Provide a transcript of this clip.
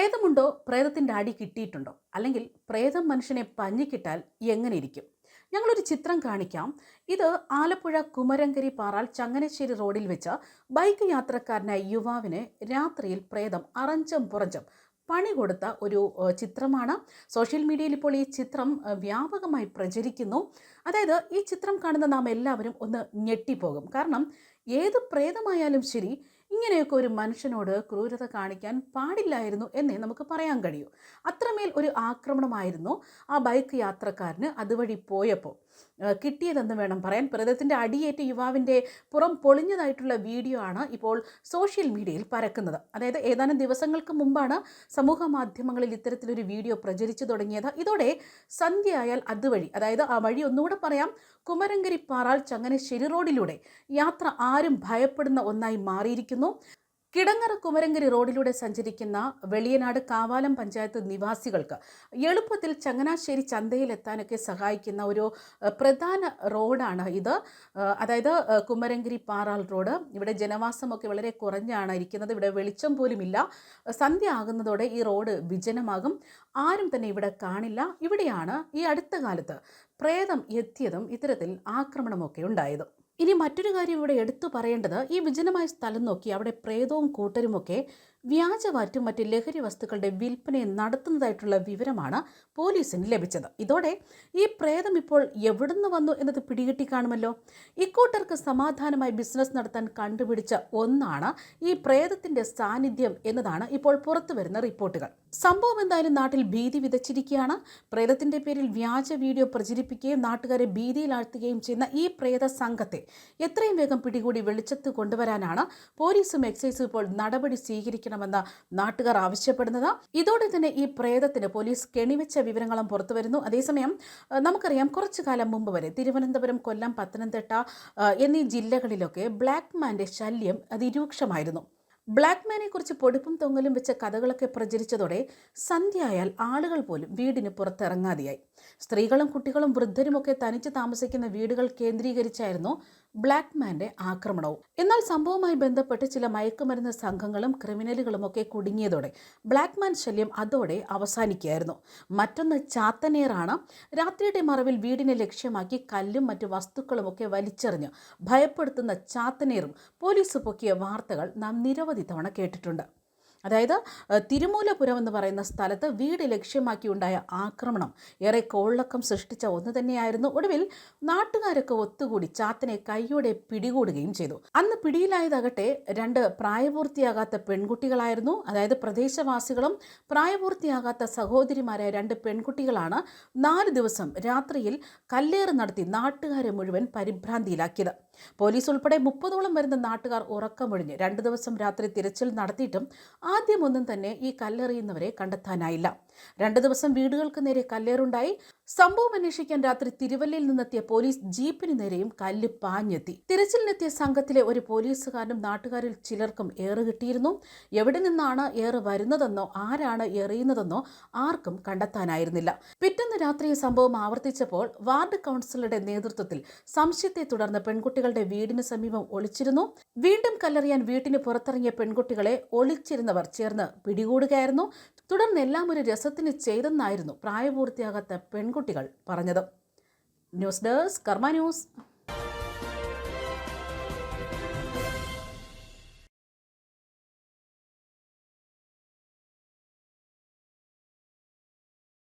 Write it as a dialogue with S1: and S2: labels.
S1: പ്രേതമുണ്ടോ? പ്രേതത്തിന്റെ അടി കിട്ടിയിട്ടുണ്ടോ? അല്ലെങ്കിൽ പ്രേതം മനുഷ്യനെ പഞ്ഞിക്കിട്ടാൽ എങ്ങനെ ഇരിക്കും ഞങ്ങളൊരു ചിത്രം കാണിക്കാം. ഇത് ആലപ്പുഴ കുമരങ്കരി പാറാൽ ചങ്ങനശ്ശേരി റോഡിൽ വെച്ച് ബൈക്ക് യാത്രക്കാരനായ യുവാവിന് രാത്രിയിൽ പ്രേതം അറഞ്ചം പുറഞ്ചം പണി കൊടുത്ത ഒരു ചിത്രമാണ്. സോഷ്യൽ മീഡിയയിൽ ഇപ്പോൾ ഈ ചിത്രം വ്യാപകമായി പ്രചരിക്കുന്നു. അതായത് ഈ ചിത്രം കാണുന്ന നാം എല്ലാവരും ഒന്ന് ഞെട്ടിപ്പോകും. കാരണം ഏത് പ്രേതമായാലും ശരി ഇങ്ങനെയൊക്കെ ഒരു മനുഷ്യനോട് ക്രൂരത കാണിക്കാൻ പാടില്ലായിരുന്നു എന്നേ നമുക്ക് പറയാൻ കഴിയൂ. അത്രമേൽ ഒരു ആക്രമണമായിരുന്നു ആ ബൈക്ക് യാത്രക്കാരന് അതുവഴി പോയപ്പോൾ. കിട്ടിയതെന്ന് വേണം പറയാൻ. പ്രേതത്തിന്റെ അടിയേറ്റ യുവാവിന്റെ പുറം പൊളിഞ്ഞതായിട്ടുള്ള വീഡിയോ ആണ് ഇപ്പോൾ സോഷ്യൽ മീഡിയയിൽ പരക്കുന്നത്. അതായത് ഏതാനും ദിവസങ്ങൾക്ക് മുമ്പാണ് സമൂഹ മാധ്യമങ്ങളിൽ ഇത്തരത്തിലൊരു വീഡിയോ പ്രചരിച്ചു തുടങ്ങിയത്. ഇതോടെ സന്ധ്യയായാൽ അതുവഴി അതായത് ആ വഴി ഒന്നുകൂടെ പറയാം. കുമരങ്കരി ചങ്ങനശ്ശേരി റോഡിലൂടെ യാത്ര ആരും ഭയപ്പെടുന്ന ഒന്നായി മാറിയിരിക്കുന്നു. കിടങ്ങറ കുമരങ്കരി റോഡിലൂടെ സഞ്ചരിക്കുന്ന വെളിയനാട് കാവാലം പഞ്ചായത്ത് നിവാസികൾക്ക് എളുപ്പത്തിൽ ചങ്ങനാശ്ശേരി ചന്തയിൽ എത്താനൊക്കെ സഹായിക്കുന്ന ഒരു പ്രധാന റോഡാണ് ഇത്. അതായത് കുമരങ്കിരി പാറാൽ റോഡ്. ഇവിടെ ജനവാസമൊക്കെ വളരെ കുറഞ്ഞാണ് ഇരിക്കുന്നത്. ഇവിടെ വെളിച്ചം പോലുമില്ല. സന്ധ്യ ആകുന്നതോടെ ഈ റോഡ് വിജനമാകും. ആരും തന്നെ ഇവിടെ കാണില്ല. ഇവിടെയാണ് ഈ അടുത്ത കാലത്ത് പ്രേതം എത്തിയതും ഇത്തരത്തിൽ ആക്രമണമൊക്കെ ഉണ്ടായതും. ഇനി മറ്റൊരു കാര്യം ഇവിടെ എടുത്തു പറയേണ്ടത് ഈ വിജനമായ സ്ഥലം നോക്കി അവിടെ പ്രേതവും കൂട്ടരുമൊക്കെ വ്യാജവാറ്റും മറ്റ് ലഹരി വസ്തുക്കളുടെ വിൽപ്പനയും നടത്തുന്നതായിട്ടുള്ള വിവരമാണ് പോലീസിന് ലഭിച്ചത്. ഇതോടെ ഈ പ്രേതം ഇപ്പോൾ എവിടുന്ന് വന്നു എന്നത് പിടികിട്ടി കാണുമല്ലോ? ഇക്കൂട്ടർക്ക് സമാധാനമായി ബിസിനസ് നടത്താൻ കണ്ടുപിടിച്ച ഒന്നാണ് ഈ പ്രേതത്തിന്റെ സാന്നിധ്യം എന്നതാണ് ഇപ്പോൾ പുറത്തു വരുന്ന റിപ്പോർട്ടുകൾ. സംഭവം എന്തായാലും നാട്ടിൽ ഭീതി വിതച്ചിരിക്കുകയാണ്. പ്രേതത്തിന്റെ പേരിൽ വ്യാജ വീഡിയോ പ്രചരിപ്പിക്കുകയും നാട്ടുകാരെ ഭീതിയിലാഴ്ത്തുകയും ചെയ്യുന്ന ഈ പ്രേത സംഘത്തെ എത്രയും വേഗം പിടികൂടി വെളിച്ചത്ത് കൊണ്ടുവരാനാണ് പോലീസും എക്സൈസും ഇപ്പോൾ നടപടി സ്വീകരിക്കണമെന്ന് നാട്ടുകാർ ആവശ്യപ്പെടുന്നത്. ഇതോടെ തന്നെ ഈ പ്രേതത്തിന് പോലീസ് കെണിവെച്ച വിവരങ്ങളും പുറത്തു വരുന്നു അതേസമയം നമുക്കറിയാം കുറച്ചു കാലം മുമ്പ് വരെ തിരുവനന്തപുരം കൊല്ലം പത്തനംതിട്ട എന്നീ ജില്ലകളിലൊക്കെ ബ്ലാക്ക് മാന്റെ ശല്യം അതിരൂക്ഷമായിരുന്നു. ബ്ലാക്ക് മാനെ കുറിച്ച് പൊടിപ്പും തൊങ്ങലും വെച്ച കഥകളൊക്കെ പ്രചരിച്ചതോടെ സന്ധ്യയായാൽ ആളുകൾ പോലും വീടിന് പുറത്തിറങ്ങാതെയായി. സ്ത്രീകളും കുട്ടികളും വൃദ്ധരുമൊക്കെ തനിച്ച് താമസിക്കുന്ന വീടുകൾ കേന്ദ്രീകരിച്ചായിരുന്നു ബ്ലാക്ക് മാന്റെ ആക്രമണവും. എന്നാൽ സംഭവവുമായി ബന്ധപ്പെട്ട് ചില മയക്കുമരുന്ന് സംഘങ്ങളും ക്രിമിനലുകളും ഒക്കെ കുടുങ്ങിയതോടെ ബ്ലാക്ക് മാൻ ശല്യം അതോടെ അവസാനിക്കുകയായിരുന്നു. മറ്റൊന്ന് ചാത്തനേറാണ്. രാത്രിയുടെ മറവിൽ വീടിനെ ലക്ഷ്യമാക്കി കല്ലും മറ്റു വസ്തുക്കളും ഒക്കെ വലിച്ചെറിഞ്ഞ് ഭയപ്പെടുത്തുന്ന ചാത്തനേറും പോലീസ് പൊക്കിയ വാർത്തകൾ നാം നിരവധി തവണ കേട്ടിട്ടുണ്ട്. അതായത് തിരുമൂലപുരം എന്ന് പറയുന്ന സ്ഥലത്ത് വീട് ലക്ഷ്യമാക്കിയുണ്ടായ ആക്രമണം. ഏറെ കോളക്കം സൃഷ്ടിച്ച ഒന്ന് തന്നെയായിരുന്നു. ഒടുവിൽ നാട്ടുകാരൊക്കെ ഒത്തുകൂടി ചാത്തനെ കൈയോടെ പിടികൂടുകയും ചെയ്തു. അന്ന് പിടിയിലായതാകട്ടെ രണ്ട് പ്രായപൂർത്തിയാകാത്ത പെൺകുട്ടികളായിരുന്നു. അതായത് പ്രദേശവാസികളും പ്രായപൂർത്തിയാകാത്ത സഹോദരിമാരായ രണ്ട് പെൺകുട്ടികളാണ് നാല് ദിവസം രാത്രിയിൽ കല്ലേറ് നടത്തി നാട്ടുകാരെ മുഴുവൻ പരിഭ്രാന്തിയിലാക്കിയത്. പോലീസ് ഉൾപ്പെടെ മുപ്പതോളം വരുന്ന നാട്ടുകാർ ഉറക്കമൊഴിഞ്ഞ് രണ്ട് ദിവസം രാത്രി തിരച്ചിൽ നടത്തിയിട്ടും ആദ്യമൊന്നും തന്നെ ഈ കല്ലെറിയുന്നവരെ കണ്ടെത്താനായില്ല. രണ്ട് ദിവസം വീടുകൾക്ക് നേരെ കല്ലേറുണ്ടായി. സംഭവം അന്വേഷിക്കാൻ രാത്രി തിരുവല്ലയിൽ നിന്നെത്തിയ പോലീസ് ജീപ്പിന് നേരെയും കല്ല് പാഞ്ഞെത്തി. തിരച്ചിലിനെത്തിയ സംഘത്തിലെ ഒരു പോലീസുകാരനും നാട്ടുകാരിൽ ചിലർക്കും ഏറ് കിട്ടിയിരുന്നു. എവിടെ നിന്നാണ് ഏറ് വരുന്നതെന്നോ ആരാണ് എറിയുന്നതെന്നോ ആർക്കും കണ്ടെത്താനായിരുന്നില്ല. പിറ്റേന്ന് രാത്രി സംഭവം ആവർത്തിച്ചപ്പോൾ വാർഡ് കൗൺസിലറുടെ നേതൃത്വത്തിൽ സംശയത്തെ തുടർന്ന് പെൺകുട്ടികളുടെ വീടിന് സമീപം ഒളിച്ചിരുന്നു. വീണ്ടും കല്ലെറിയാൻ വീട്ടിന് പുറത്തിറങ്ങിയ പെൺകുട്ടികളെ ഒളിച്ചിരുന്നവർ ചേർന്ന് പിടികൂടുകയായിരുന്നു. തുടർന്ന് എല്ലാം ഒരു രസത്തിന് ചെയ്തെന്നായിരുന്നു പ്രായപൂർത്തിയാകാത്ത പെൺകുട്ടികൾ പറഞ്ഞത്. News desk Karma news.